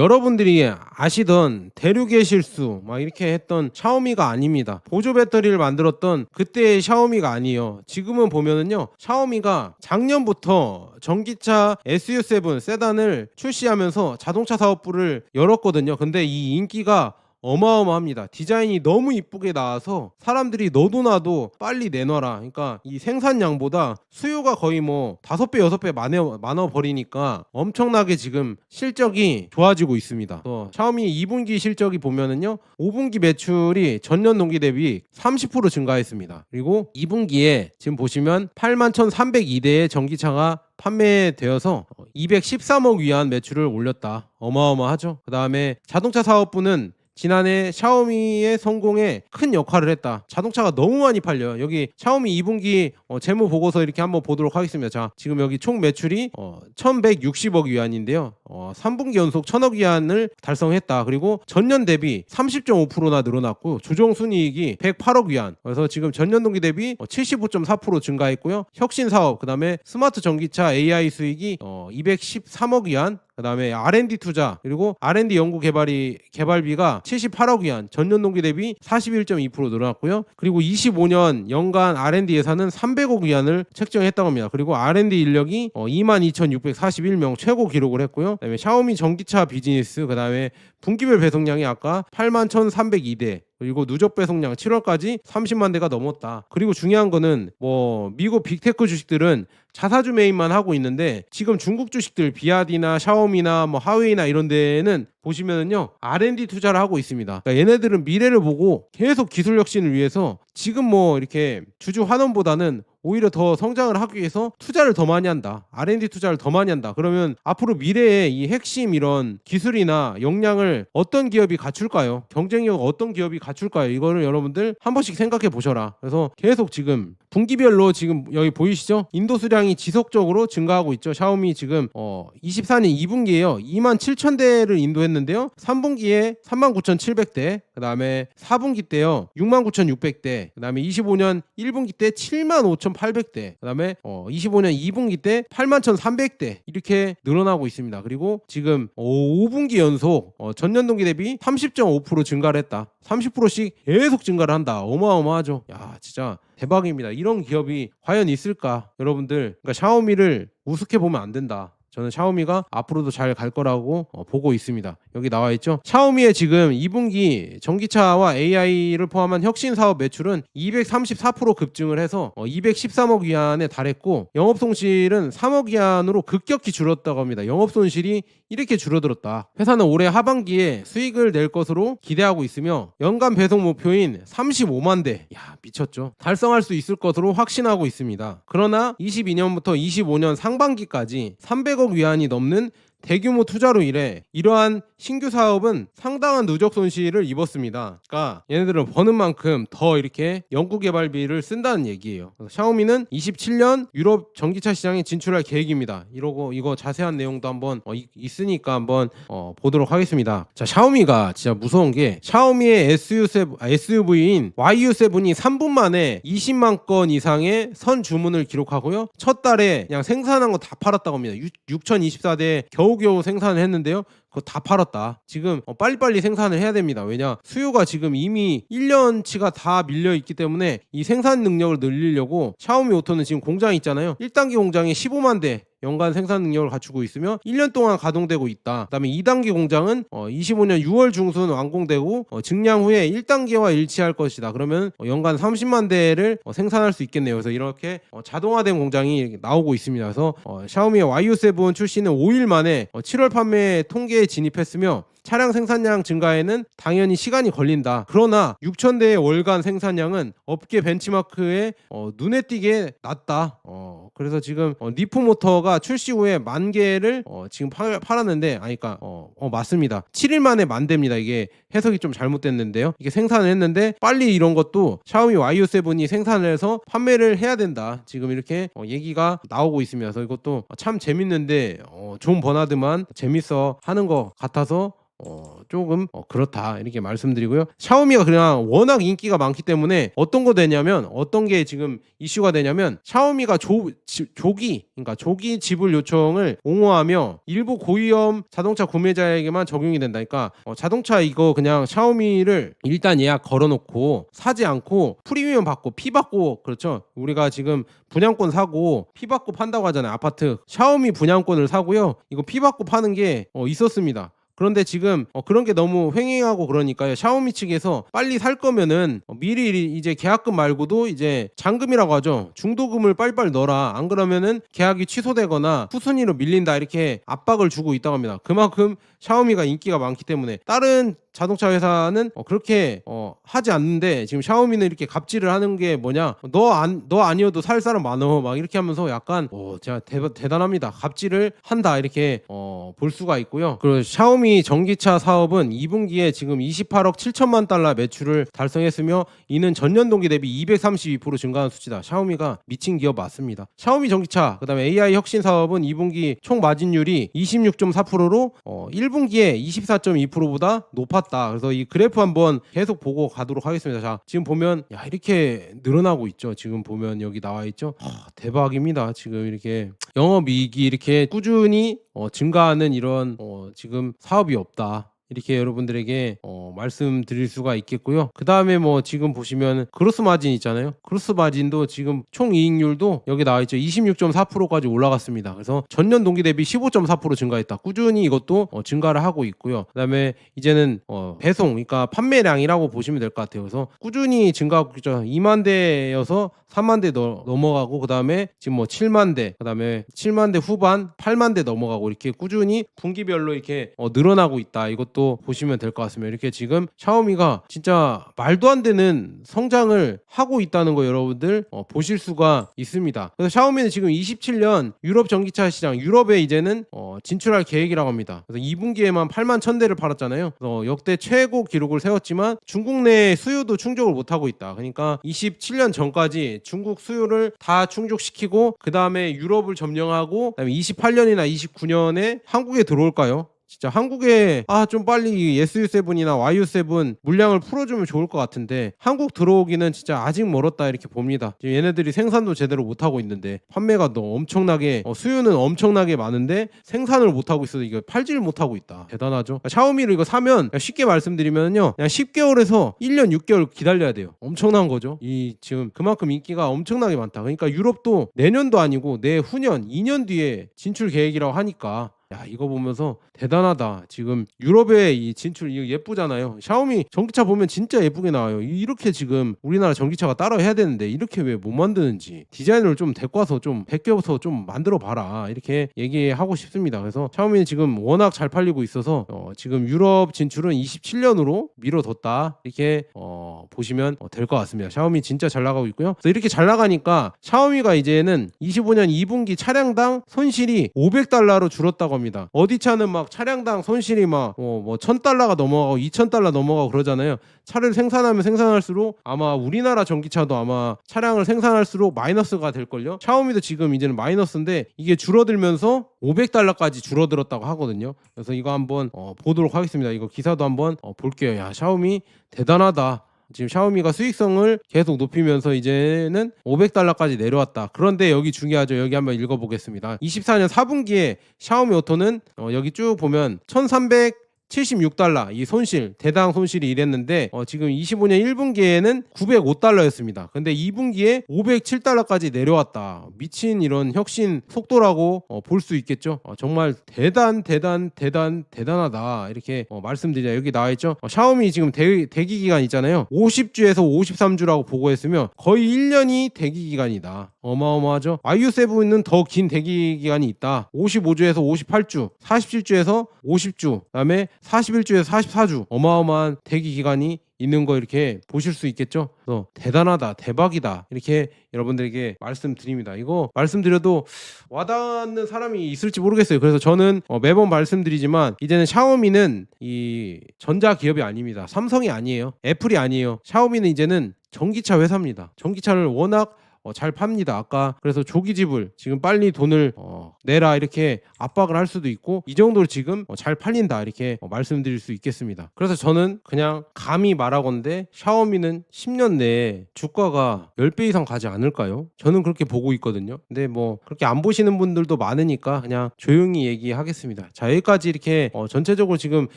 여러분들이 아시던 대륙의 실수 막 이렇게 했던 샤오미가 아닙니다. 보조 배터리를 만들었던 그때의 샤오미가 아니에요. 지금은 보면은요. 샤오미가 작년부터 전기차 SU7 세단을 출시하면서 자동차 사업부를 열었거든요. 근데 이 인기가 어마어마합니다. 디자인이 너무 이쁘게 나와서 사람들이 너도 나도 빨리 내놔라. 그러니까 이 생산량보다 수요가 거의 뭐 다섯 배 여섯 배 많아 많아 버리니까 엄청나게 지금 실적이 좋아지고 있습니다. 또 샤오미 2분기 실적이 보면은요, 5분기 매출이 전년 동기 대비 30% 증가했습니다. 그리고 2분기에 지금 보시면 81,302대의 전기차가 판매되어서 213억 위안 매출을 올렸다. 어마어마하죠. 그 다음에 자동차 사업부는 지난해 샤오미의 성공에 큰 역할을 했다. 자동차가 너무 많이 팔려요. 여기 샤오미 2분기 어, 재무 보고서 이렇게 한번 보도록 하겠습니다. 자, 지금 여기 총 매출이 어, 1,160억 위안인데요. 어, 3분기 연속 1,000억 위안을 달성했다. 그리고 전년 대비 30.5%나 늘어났고 조정 순이익이 108억 위안. 그래서 지금 전년 동기 대비 어, 75.4% 증가했고요. 혁신 사업, 그다음에 스마트 전기차 AI 수익이 어, 213억 위안, 그다음에 R&D 투자 그리고 R&D 연구 개발이 개발비가 78억 위안 전년 동기 대비 41.2% 늘어났고요. 그리고 25년 연간 R&D 예산은 300억 위안을 책정했다고 합니다. 그리고 R&D 인력이 어, 22,641명 최고 기록을 했고요. 그다음에 샤오미 전기차 비즈니스 그다음에 분기별 배송량이 아까 81,302대 그리고 누적 배송량 7월까지 30만 대가 넘었다. 그리고 중요한 거는 뭐 미국 빅테크 주식들은 자사주 매입만 하고 있는데 지금 중국 주식들 비아디나 샤오미나 뭐 하웨이나 이런 데는 보시면은요 R&D 투자를 하고 있습니다. 그러니까 얘네들은 미래를 보고 계속 기술 혁신을 위해서 지금 뭐 이렇게 주주 환원보다는 오히려 더 성장을 하기 위해서 투자를 더 많이 한다. R&D 투자를 더 많이 한다. 그러면 앞으로 미래에 이 핵심 이런 기술이나 역량을 어떤 기업이 갖출까요? 경쟁력 어떤 기업이 갖출까요? 이거를 여러분들 한 번씩 생각해 보셔라. 그래서 계속 지금 분기별로 지금 여기 보이시죠? 인도 수량이 지속적으로 증가하고 있죠. 샤오미 지금 어 24년 2분기에요. 2만 7천 대를 인도했는데요. 3분기에 3만 9,700대, 그 다음에 4분기 때요. 6만 9,600대, 그 다음에 25년 1분기 때 7만 5,800대, 그 다음에 어 25년 2분기 때 8만 1,300대 이렇게 늘어나고 있습니다. 그리고 지금 어, 5분기 연속 어, 전년 동기 대비 30.5% 증가를 했다. 30%씩 계속 증가를 한다. 어마어마하죠. 야, 진짜 대박입니다. 이런 기업이 과연 있을까? 여러분들, 그러니까 샤오미를 우습게 보면 안 된다. 저는 샤오미가 앞으로도 잘 갈 거라고 어, 보고 있습니다. 여기 나와 있죠. 샤오미의 지금 2분기 전기차와 AI를 포함한 혁신 사업 매출은 234% 급증을 해서 어, 213억 위안에 달했고 영업 손실은 3억 위안으로 급격히 줄었다고 합니다. 영업 손실이 이렇게 줄어들었다. 회사는 올해 하반기에 수익을 낼 것으로 기대하고 있으며 연간 배송 목표인 35만 대, 야 미쳤죠. 달성할 수 있을 것으로 확신하고 있습니다. 그러나 22년부터 25년 상반기까지 300억 위안이 넘는 대규모 투자로 인해 이러한 신규 사업은 상당한 누적 손실을 입었습니다. 그러니까 얘네들은 버는 만큼 더 이렇게 연구 개발비를 쓴다는 얘기예요. 샤오미는 27년 유럽 전기차 시장에 진출할 계획입니다. 이러고 이거 자세한 내용도 한번 어, 이- 있으니까 한번 어, 보도록 하겠습니다. 자, 샤오미가 진짜 무서운 게 샤오미의 SU7, 아, SUV인 YU7이 3분 만에 20만 건 이상의 선 주문을 기록하고요. 첫 달에 그냥 생산한 거 다 팔았다고 합니다. 6,024대 겨우 겨우 생산을 했는데요. 그거 다 팔았다. 지금 어, 빨리빨리 생산을 해야 됩니다. 왜냐? 수요가 지금 이미 1년치가 다 밀려 있기 때문에 이 생산 능력을 늘리려고 샤오미 오토는 지금 공장이 있잖아요. 1단계 공장에 15만 대 연간 생산 능력을 갖추고 있으며 1년 동안 가동되고 있다. 그다음에 2단계 공장은 어, 25년 6월 중순 완공되고 어, 증량 후에 1단계와 일치할 것이다. 그러면 어, 연간 30만 대를 어, 생산할 수 있겠네요. 그래서 이렇게 어, 자동화된 공장이 나오고 있습니다. 그래서 어, 샤오미의 YU7 출시는 5일 만에 어, 7월 판매 통계에 진입했으며 차량 생산량 증가에는 당연히 시간이 걸린다. 그러나 6,000대의 월간 생산량은 업계 벤치마크에 어, 눈에 띄게 낮다. 어, 그래서 지금 어, 리프 모터가 출시 후에 만 개를 어, 지금 팔, 팔았는데, 아니, 그니까, 어, 어, 맞습니다. 7일 만에 만 대입니다. 이게 해석이 좀 잘못됐는데요. 이게 생산을 했는데, 빨리 이런 것도 샤오미 YU7이 생산을 해서 판매를 해야 된다. 지금 이렇게 어, 얘기가 나오고. 그래서 이것도 참 재밌는데, 어, 존 버나드만 재밌어 하는 것 같아서 어, 조금 어, 그렇다 이렇게 말씀드리고요. 샤오미가 그냥 워낙 인기가 많기 때문에 어떤 거 되냐면 어떤 게 지금 이슈가 되냐면 샤오미가 조, 지- 조기 그러니까 조기 지불 요청을 옹호하며 일부 고위험 자동차 구매자에게만 적용이 된다니까 어, 자동차 이거 그냥 샤오미를 일단 예약 걸어놓고 사지 않고 프리미엄 받고 피 받고 그렇죠. 우리가 지금 분양권 사고 피 받고 판다고 하잖아요. 아파트 샤오미 분양권을 사고요. 이거 피 받고 파는 게 어, 있었습니다. 그런데 지금 어, 그런 게 너무 횡행하고 그러니까요. 샤오미 측에서 빨리 살 거면은 어, 미리 이제 계약금 말고도 이제 잔금이라고 하죠. 중도금을 빨리빨리 넣어라. 안 그러면은 계약이 취소되거나 후순위로 밀린다 이렇게 압박을 주고 있다고 합니다. 그만큼 샤오미가 인기가 많기 때문에 다른 자동차 회사는 어, 그렇게 어, 하지 않는데 지금 샤오미는 이렇게 갑질을 하는 게 뭐냐? 너 안 너 아니어도 살 사람 많어. 막 이렇게 하면서 약간 오 제가 대, 대단합니다. 갑질을 한다. 이렇게 어, 볼 수가 있고요. 그리고 샤오미 전기차 사업은 2분기에 지금 28억 7천만 달러 매출을 달성했으며 이는 전년 동기 대비 232% 증가한 수치다. 샤오미가 미친 기업 맞습니다. 샤오미 전기차 그다음에 AI 혁신 사업은 2분기 총 마진율이 26.4%로 어, 1분기에 24.2%보다 높 았다. 그래서 이 그래프 한번 계속 보고 가도록 하겠습니다. 자, 지금 보면 야 이렇게 늘어나고 있죠. 지금 보면 여기 나와 있죠. 하, 대박입니다. 지금 이렇게 영업이익이 이렇게 꾸준히 어, 증가하는 이런 어, 지금 사업이 없다. 이렇게 여러분들에게 어, 말씀드릴 수가 있겠고요. 그 다음에 뭐 지금 보시면 크로스 마진 있잖아요. 크로스 마진도 지금 총 이익률도 여기 나와 있죠. 26.4%까지 올라갔습니다. 그래서 전년 동기 대비 15.4% 증가했다. 꾸준히 이것도 어, 증가를 하고 있고요. 그 다음에 이제는 어, 배송, 그러니까 판매량이라고 보시면 될 것 같아요. 그래서 꾸준히 증가하고 있죠. 2만 대여서 3만 대 넘- 넘어가고 그 다음에 지금 뭐 7만 대, 그 다음에 7만 대 후반, 8만 대 넘어가고 이렇게 꾸준히 분기별로 이렇게 어, 늘어나고 있다. 이것도 보시면 될 것 같습니다. 이렇게 지금 샤오미가 진짜 말도 안 되는 성장을 하고 있다는 거 여러분들 어, 보실 수가 있습니다. 그래서 샤오미는 지금 27년 유럽 전기차 시장, 유럽에 이제는 어, 진출할 계획이라고 합니다. 그래서 2분기에만 8만 1000대를 팔았잖아요. 그래서 역대 최고 기록을 세웠지만 중국 내 수요도 충족을 못 하고 있다. 그러니까 27년 전까지 중국 수요를 다 충족시키고 그 다음에 유럽을 점령하고 그다음에 28년이나 29년에 한국에 들어올까요? 진짜 한국에 아 좀 빨리 SU7이나 YU7 물량을 풀어주면 좋을 것 같은데 한국 들어오기는 진짜 아직 멀었다 이렇게 봅니다. 지금 얘네들이 생산도 제대로 못 하고 있는데 판매가 너무 엄청나게 어, 수요는 엄청나게 많은데 생산을 못 하고 있어서 이거 팔지를 못 하고 있다. 대단하죠. 샤오미를 이거 사면 쉽게 말씀드리면요, 그냥 10개월에서 1년 6개월 기다려야 돼요. 엄청난 거죠. 이 지금 그만큼 인기가 엄청나게 많다. 그러니까 유럽도 내년도 아니고 내후년 2년 뒤에 진출 계획이라고 하니까 야 이거 보면서 대단하다. 지금 유럽의 이 진출 이거 예쁘잖아요. 샤오미 전기차 보면 진짜 예쁘게 나와요. 이렇게 지금 우리나라 전기차가 따라 해야 되는데 이렇게 왜 못 만드는지. 디자인을 좀 데리고 와서 좀 베껴서 좀 만들어 봐라. 이렇게 얘기하고 싶습니다. 그래서 샤오미는 지금 워낙 잘 팔리고 있어서 어, 지금 유럽 진출은 27년으로 미뤄뒀다. 이렇게 어, 보시면 될 것 같습니다. 샤오미 진짜 잘 나가고 있고요. 그래서 이렇게 잘 나가니까 샤오미가 이제는 25년 2분기 차량당 손실이 500달러로 줄었다고 합니다. 어디 차는 막 차량당 손실이 막뭐 1000달러가 넘어가고 2000달러 넘어가고 그러잖아요. 차를 생산하면 생산할수록 아마 우리나라 전기차도 아마 차량을 생산할수록 마이너스가 될 걸요. 샤오미도 지금 이제는 마이너스인데 이게 줄어들면서 500달러까지 줄어들었다고 하거든요. 그래서 이거 한번 어, 보도록 하겠습니다. 이거 기사도 한번 어, 볼게요. 야, 샤오미 대단하다. 지금 샤오미가 수익성을 계속 높이면서 이제는 500달러까지 내려왔다. 그런데 여기 중요하죠. 여기 한번 읽어보겠습니다. 24년 4분기에 샤오미 오토는 어, 여기 쭉 보면 1300 76달러 이 손실 대당 손실이 이랬는데 어, 지금 25년 1분기에는 905달러였습니다. 근데 2분기에 507달러까지 내려왔다. 미친 이런 혁신 속도라고 어, 볼수 있겠죠. 어, 정말 대단 대단 대단 대단하다 이렇게 어, 말씀드리자 여기 나와 있죠. 어, 샤오미 지금 대, 대기 기간 있잖아요. 50주에서 53주라고 보고했으며 거의 1년이 대기 기간이다. 어마어마하죠. IU7은 더 긴 대기 기간이 있다. 55주에서 58주, 47주에서 50주, 그다음에 41주에서 44주. 어마어마한 대기 기간이 있는 거 이렇게 보실 수 있겠죠. 그래서 대단하다, 대박이다 이렇게 여러분들에게 말씀드립니다. 이거 말씀드려도 와닿는 사람이 있을지 모르겠어요. 그래서 저는 어, 매번 말씀드리지만 이제는 샤오미는 이 전자 기업이 아닙니다. 삼성이 아니에요. 애플이 아니에요. 샤오미는 이제는 전기차 회사입니다. 전기차를 워낙 어, 잘 팝니다. 아까 그래서 조기 지불 지금 빨리 돈을 어, 내라 이렇게 압박을 할 수도 있고 이 정도로 지금 어, 잘 팔린다 이렇게 어, 말씀드릴 수 있겠습니다. 그래서 저는 그냥 감히 말하건대 샤오미는 10년 내에 주가가 10배 이상 가지 않을까요? 저는 그렇게 보고 있거든요. 근데 뭐 그렇게 안 보시는 분들도 많으니까 그냥 조용히 얘기하겠습니다. 자 여기까지 이렇게 어, 전체적으로 지금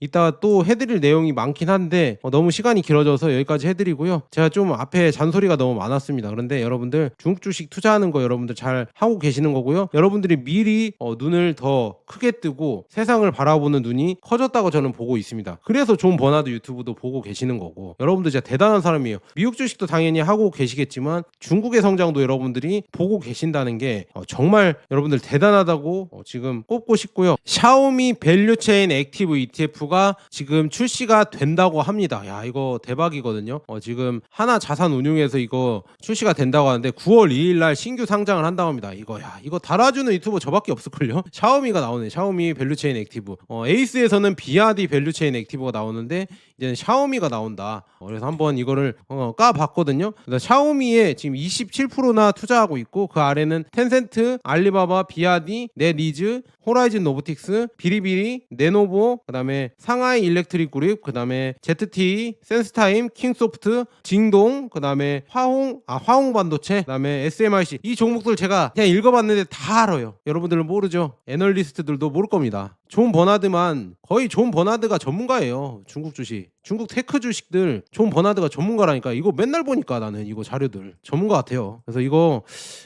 이따 또 해드릴 내용이 많긴 한데 어, 너무 시간이 길어져서 여기까지 해드리고요. 제가 좀 앞에 잔소리가 너무 많았습니다. 그런데 여러분들 중국 주식 투자하는 거 여러분들 잘 하고 계시는 거고요. 여러분들이 미리 어, 눈을 더 크게 뜨고 세상을 바라보는 눈이 커졌다고 저는 보고 있습니다. 그래서 존 버나드 유튜브도 보고 계시는 거고 여러분들 진짜 대단한 사람이에요. 미국 주식도 당연히 하고 계시겠지만 중국의 성장도 여러분들이 보고 계신다는 게 어, 정말 여러분들 대단하다고 어, 지금 꼽고 싶고요. 샤오미 밸류체인 액티브 ETF가 지금 출시가 된다고 합니다. 야 이거 대박이거든요. 어, 지금 하나 자산 운용에서 이거 출시가 된다고 하는데 9월 2일 날 신규 상장을 한다고 합니다. 이거 야 이거 달아주는 유튜버 저밖에 없을걸요. 샤오미가 나오네. 샤오미 밸류체인 액티브. 어, 에이스에서는 비아디 밸류체인 액티브가 나오는데 이제는 샤오미가 나온다. 어, 그래서 한번 이거를 어, 까봤거든요. 샤오미에 지금 27%나 투자하고 있고 그 아래는 텐센트, 알리바바, 비아디, 넷리즈, 호라이즌 노브틱스, 비리비리, 네노보, 그다음에 상하이 일렉트릭 그룹, 그다음에 ZTE, 센스타임, 킹소프트, 징동, 그다음에 화홍, 아 화홍 반도체, 그다음에 SMRC 이 종목들 제가 그냥 읽어봤는데 다 알아요. 여러분들은 모르죠? 애널리스트들도 모를 겁니다. 존 버나드만 거의 존 버나드가 전문가예요. 중국 주식. 중국 테크 주식들 존 버나드가 전문가라니까 이거 맨날 보니까 나는 이거 자료들 전문가 같아요. 그래서 이거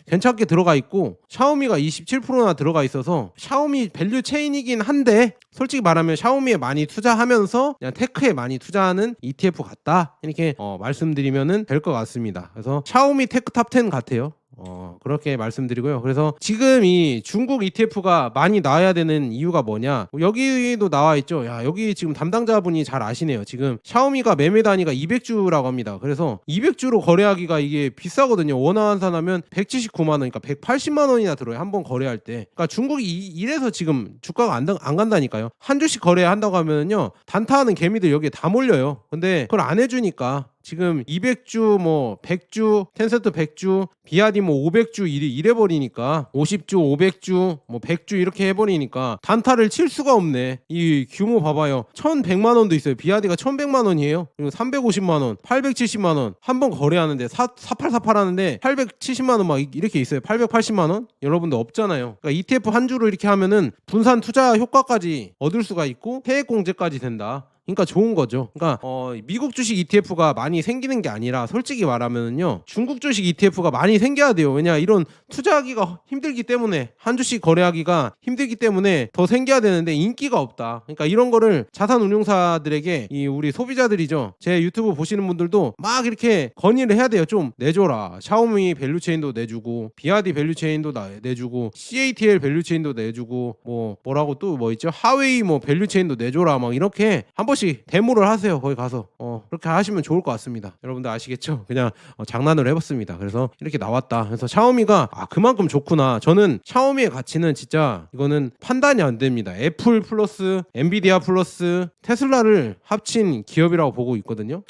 괜찮게 들어가 있고 샤오미가 27%나 들어가 있어서 샤오미 밸류 체인이긴 한데 솔직히 말하면 샤오미에 많이 투자하면서 그냥 테크에 많이 투자하는 ETF 같다 이렇게 어, 말씀드리면은 될 것 같습니다. 그래서 샤오미 테크 탑10 같아요. 어, 그렇게 말씀드리고요. 그래서 지금 이 중국 ETF가 많이 나와야 되는 이유가 뭐냐? 여기도 나와 있죠. 야, 여기 지금 담당자분이 잘 아시네요. 지금 샤오미가 매매 단위가 200주라고 합니다. 그래서 200주로 거래하기가 이게 비싸거든요. 원화 환산하면 179만 원, 그러니까 180만 원이나 들어요. 한 번 거래할 때. 그러니까 중국이 이- 이래서 지금 주가가 안, 안 간다니까요. 한 주씩 거래한다고 하면은요. 단타하는 개미들 여기에 다 몰려요. 근데 그걸 안 해주니까 지금 200주 뭐 100주 텐센트 100주 비아디 뭐 500주 이래, 버리니까 50주 500주 뭐 100주 이렇게 해버리니까 단타를 칠 수가 없네. 이 규모 봐봐요. 1100만 원도 있어요. 비아디가 1100만 원이에요. 그리고 350만 원 870만 원. 한 번 거래하는데 4, 4848 하는데 870만 원 막 이렇게 있어요. 880만 원? 여러분들 없잖아요. 그러니까 ETF 한 주로 이렇게 하면은 분산 투자 효과까지 얻을 수가 있고 해액 공제까지 된다 그러니까 좋은 거죠. 그러니까 어, 미국 주식 ETF가 많이 생기는 게 아니라 솔직히 말하면요 중국 주식 ETF가 많이 생겨야 돼요. 왜냐 이런 투자하기가 힘들기 때문에 한 주씩 거래하기가 힘들기 때문에 더 생겨야 되는데 인기가 없다. 그러니까 이런 거를 자산 운용사들에게 이 우리 소비자들이죠. 제 유튜브 보시는 분들도 막 이렇게 건의를 해야 돼요. 좀 내줘라. 샤오미 밸류체인도 내주고 비아디 밸류체인도 나- 내주고 CATL 밸류체인도 내주고 뭐 뭐라고 또 뭐 있죠? 하웨이 뭐 밸류체인도 내줘라. 막 이렇게 한번 씩 데모를 하세요. 거기 가서 어 그렇게 하시면 좋을 것 같습니다. 여러분들 아시겠죠? 그냥 어, 장난을 해봤습니다. 그래서 이렇게 나왔다. 그래서 샤오미가 아 그만큼 좋구나. 저는 샤오미의 가치는 진짜 이거는 판단이 안 됩니다. 애플 플러스 엔비디아 플러스 테슬라를 합친 기업이라고 보고 있거든요.